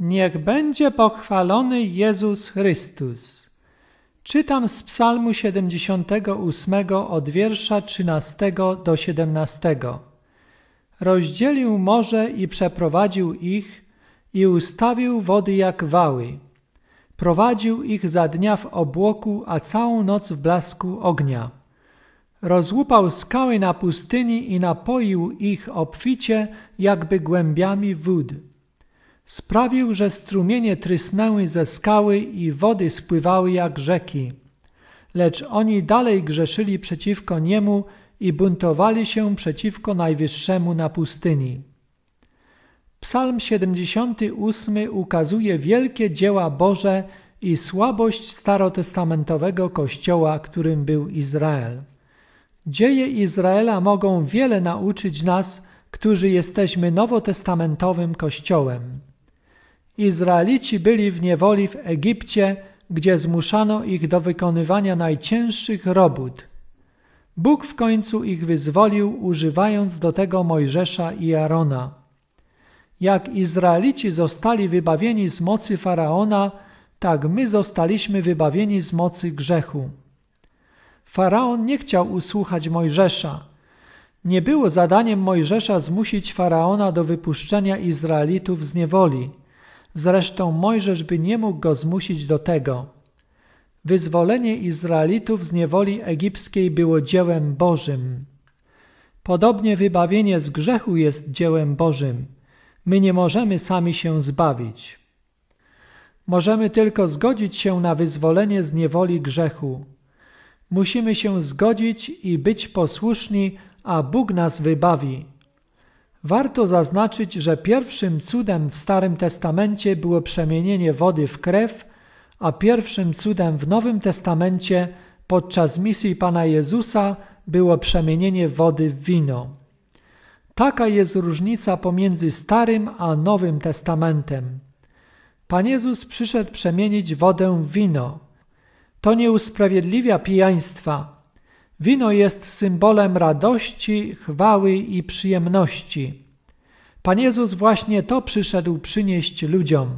Niech będzie pochwalony Jezus Chrystus. Czytam z Psalmu 78 od wiersza 13 do 17. Rozdzielił morze i przeprowadził ich i ustawił wody jak wały. Prowadził ich za dnia w obłoku, a całą noc w blasku ognia. Rozłupał skały na pustyni i napoił ich obficie, jakby głębiami wód. Sprawił, że strumienie trysnęły ze skały i wody spływały jak rzeki. Lecz oni dalej grzeszyli przeciwko niemu i buntowali się przeciwko Najwyższemu na pustyni. Psalm 78 ukazuje wielkie dzieła Boże i słabość starotestamentowego kościoła, którym był Izrael. Dzieje Izraela mogą wiele nauczyć nas, którzy jesteśmy nowotestamentowym kościołem. Izraelici byli w niewoli w Egipcie, gdzie zmuszano ich do wykonywania najcięższych robót. Bóg w końcu ich wyzwolił, używając do tego Mojżesza i Arona. Jak Izraelici zostali wybawieni z mocy faraona, tak my zostaliśmy wybawieni z mocy grzechu. Faraon nie chciał usłuchać Mojżesza. Nie było zadaniem Mojżesza zmusić faraona do wypuszczenia Izraelitów z niewoli. Zresztą Mojżesz by nie mógł go zmusić do tego. Wyzwolenie Izraelitów z niewoli egipskiej było dziełem Bożym. Podobnie wybawienie z grzechu jest dziełem Bożym. My nie możemy sami się zbawić. Możemy tylko zgodzić się na wyzwolenie z niewoli grzechu. Musimy się zgodzić i być posłuszni, a Bóg nas wybawi. Warto zaznaczyć, że pierwszym cudem w Starym Testamencie było przemienienie wody w krew, a pierwszym cudem w Nowym Testamencie podczas misji Pana Jezusa było przemienienie wody w wino. Taka jest różnica pomiędzy Starym a Nowym Testamentem. Pan Jezus przyszedł przemienić wodę w wino. To nie usprawiedliwia pijaństwa. Wino jest symbolem radości, chwały i przyjemności. Pan Jezus właśnie to przyszedł przynieść ludziom.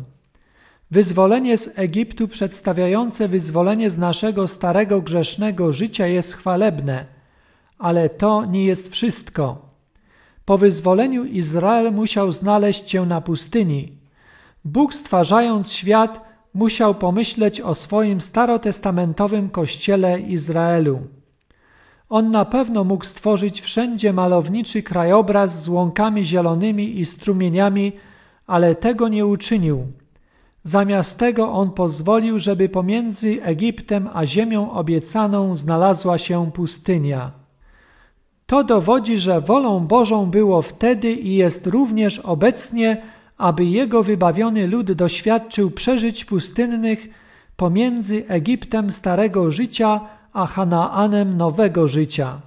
Wyzwolenie z Egiptu przedstawiające wyzwolenie z naszego starego grzesznego życia jest chwalebne, ale to nie jest wszystko. Po wyzwoleniu Izrael musiał znaleźć się na pustyni. Bóg stwarzając świat musiał pomyśleć o swoim starotestamentowym kościele Izraelu. On na pewno mógł stworzyć wszędzie malowniczy krajobraz z łąkami zielonymi i strumieniami, ale tego nie uczynił. Zamiast tego on pozwolił, żeby pomiędzy Egiptem a ziemią obiecaną znalazła się pustynia. To dowodzi, że wolą Bożą było wtedy i jest również obecnie, aby jego wybawiony lud doświadczył przeżyć pustynnych pomiędzy Egiptem starego życia a Hanaanem nowego życia.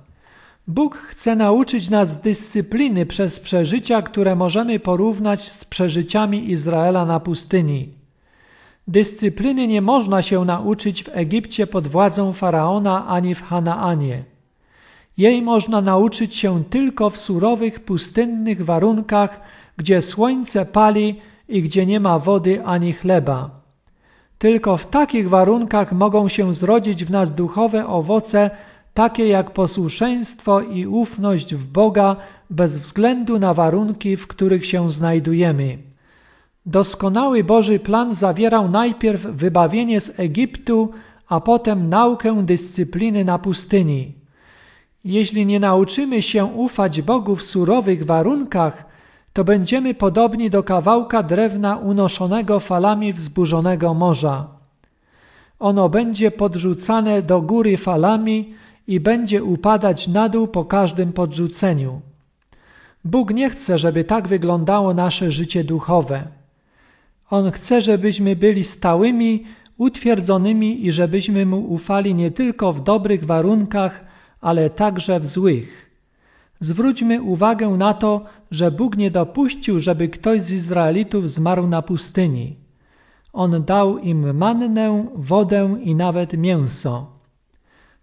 Bóg chce nauczyć nas dyscypliny przez przeżycia, które możemy porównać z przeżyciami Izraela na pustyni. Dyscypliny nie można się nauczyć w Egipcie pod władzą faraona ani w Hanaanie. Jej można nauczyć się tylko w surowych, pustynnych warunkach, gdzie słońce pali i gdzie nie ma wody ani chleba. Tylko w takich warunkach mogą się zrodzić w nas duchowe owoce, takie jak posłuszeństwo i ufność w Boga, bez względu na warunki, w których się znajdujemy. Doskonały Boży plan zawierał najpierw wybawienie z Egiptu, a potem naukę dyscypliny na pustyni. Jeśli nie nauczymy się ufać Bogu w surowych warunkach, to będziemy podobni do kawałka drewna unoszonego falami wzburzonego morza. Ono będzie podrzucane do góry falami i będzie upadać na dół po każdym podrzuceniu. Bóg nie chce, żeby tak wyglądało nasze życie duchowe. On chce, żebyśmy byli stałymi, utwierdzonymi i żebyśmy Mu ufali nie tylko w dobrych warunkach, ale także w złych. Zwróćmy uwagę na to, że Bóg nie dopuścił, żeby ktoś z Izraelitów zmarł na pustyni. On dał im mannę, wodę i nawet mięso.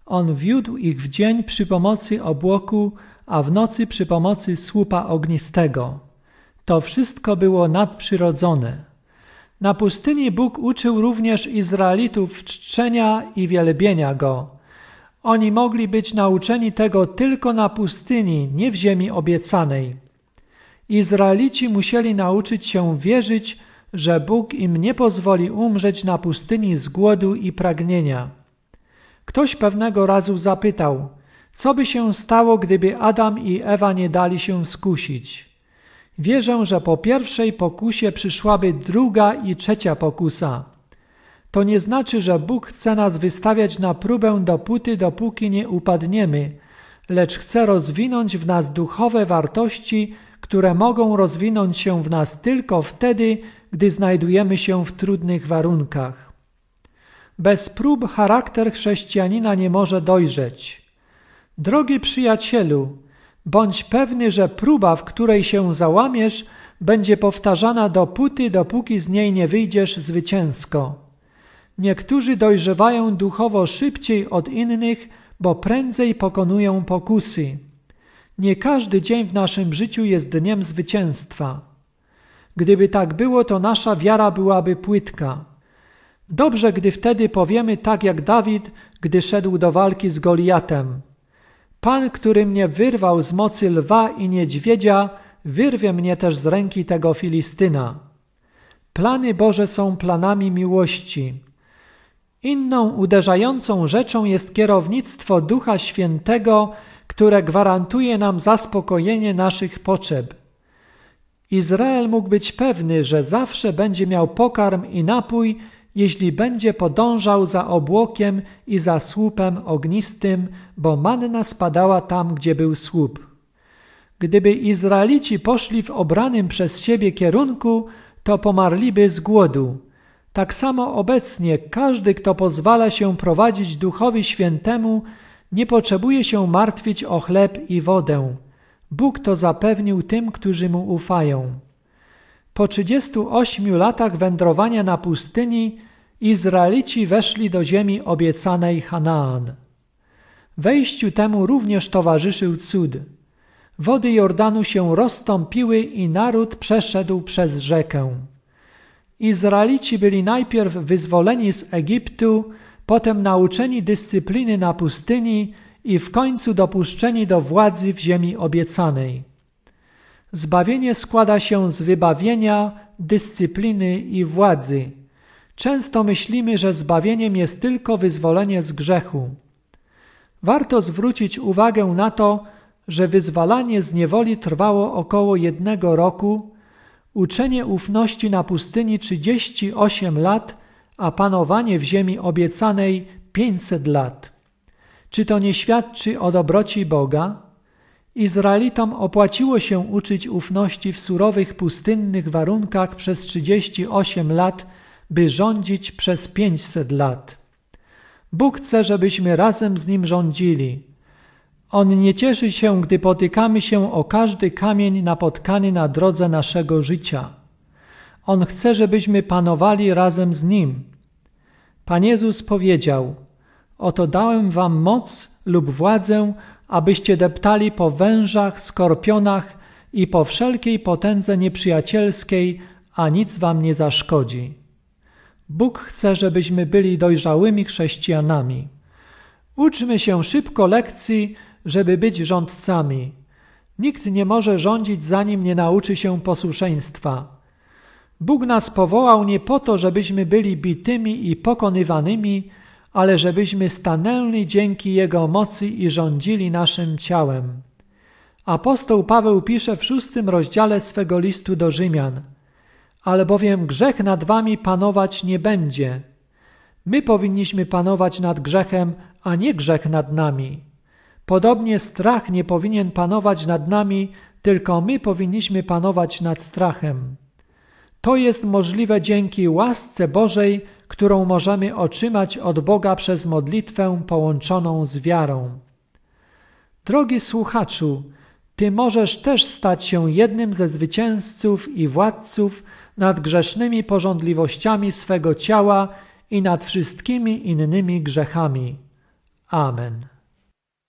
On wiódł ich w dzień przy pomocy obłoku, a w nocy przy pomocy słupa ognistego. To wszystko było nadprzyrodzone. Na pustyni Bóg uczył również Izraelitów czczenia i wielbienia Go. Oni mogli być nauczeni tego tylko na pustyni, nie w ziemi obiecanej. Izraelici musieli nauczyć się wierzyć, że Bóg im nie pozwoli umrzeć na pustyni z głodu i pragnienia. Ktoś pewnego razu zapytał, co by się stało, gdyby Adam i Ewa nie dali się skusić. Wierzę, że po pierwszej pokusie przyszłaby druga i trzecia pokusa. To nie znaczy, że Bóg chce nas wystawiać na próbę dopóty, dopóki nie upadniemy, lecz chce rozwinąć w nas duchowe wartości, które mogą rozwinąć się w nas tylko wtedy, gdy znajdujemy się w trudnych warunkach. Bez prób charakter chrześcijanina nie może dojrzeć. Drogi przyjacielu, bądź pewny, że próba, w której się załamiesz, będzie powtarzana dopóty, dopóki z niej nie wyjdziesz zwycięsko. Niektórzy dojrzewają duchowo szybciej od innych, bo prędzej pokonują pokusy. Nie każdy dzień w naszym życiu jest dniem zwycięstwa. Gdyby tak było, to nasza wiara byłaby płytka. Dobrze, gdy wtedy powiemy tak jak Dawid, gdy szedł do walki z Goliatem. Pan, który mnie wyrwał z mocy lwa i niedźwiedzia, wyrwie mnie też z ręki tego Filistyna. Plany Boże są planami miłości. Inną uderzającą rzeczą jest kierownictwo Ducha Świętego, które gwarantuje nam zaspokojenie naszych potrzeb. Izrael mógł być pewny, że zawsze będzie miał pokarm i napój, jeśli będzie podążał za obłokiem i za słupem ognistym, bo manna spadała tam, gdzie był słup. Gdyby Izraelici poszli w obranym przez siebie kierunku, to pomarliby z głodu. Tak samo obecnie każdy, kto pozwala się prowadzić Duchowi Świętemu, nie potrzebuje się martwić o chleb i wodę. Bóg to zapewnił tym, którzy mu ufają. Po 38 latach wędrowania na pustyni Izraelici weszli do ziemi obiecanej Hanaan. Wejściu temu również towarzyszył cud. Wody Jordanu się rozstąpiły i naród przeszedł przez rzekę. Izraelici byli najpierw wyzwoleni z Egiptu, potem nauczeni dyscypliny na pustyni i w końcu dopuszczeni do władzy w ziemi obiecanej. Zbawienie składa się z wybawienia, dyscypliny i władzy. Często myślimy, że zbawieniem jest tylko wyzwolenie z grzechu. Warto zwrócić uwagę na to, że wyzwalanie z niewoli trwało około jednego roku, uczenie ufności na pustyni 38 lat, a panowanie w ziemi obiecanej 500 lat. Czy to nie świadczy o dobroci Boga? Izraelitom opłaciło się uczyć ufności w surowych pustynnych warunkach przez 38 lat, by rządzić przez 500 lat. Bóg chce, żebyśmy razem z Nim rządzili. On nie cieszy się, gdy potykamy się o każdy kamień napotkany na drodze naszego życia. On chce, żebyśmy panowali razem z Nim. Pan Jezus powiedział: Oto dałem wam moc lub władzę, abyście deptali po wężach, skorpionach i po wszelkiej potędze nieprzyjacielskiej, a nic wam nie zaszkodzi. Bóg chce, żebyśmy byli dojrzałymi chrześcijanami. Uczmy się szybko lekcji, żeby być rządcami. Nikt nie może rządzić, zanim nie nauczy się posłuszeństwa. Bóg nas powołał nie po to, żebyśmy byli bitymi i pokonywanymi, ale żebyśmy stanęli dzięki Jego mocy i rządzili naszym ciałem. Apostoł Paweł pisze w szóstym rozdziale swego listu do Rzymian – albowiem grzech nad wami panować nie będzie. My powinniśmy panować nad grzechem, a nie grzech nad nami. Podobnie strach nie powinien panować nad nami, tylko my powinniśmy panować nad strachem. To jest możliwe dzięki łasce Bożej, którą możemy otrzymać od Boga przez modlitwę połączoną z wiarą. Drogi słuchaczu, Ty możesz też stać się jednym ze zwycięzców i władców nad grzesznymi porządliwościami swego ciała i nad wszystkimi innymi grzechami. Amen.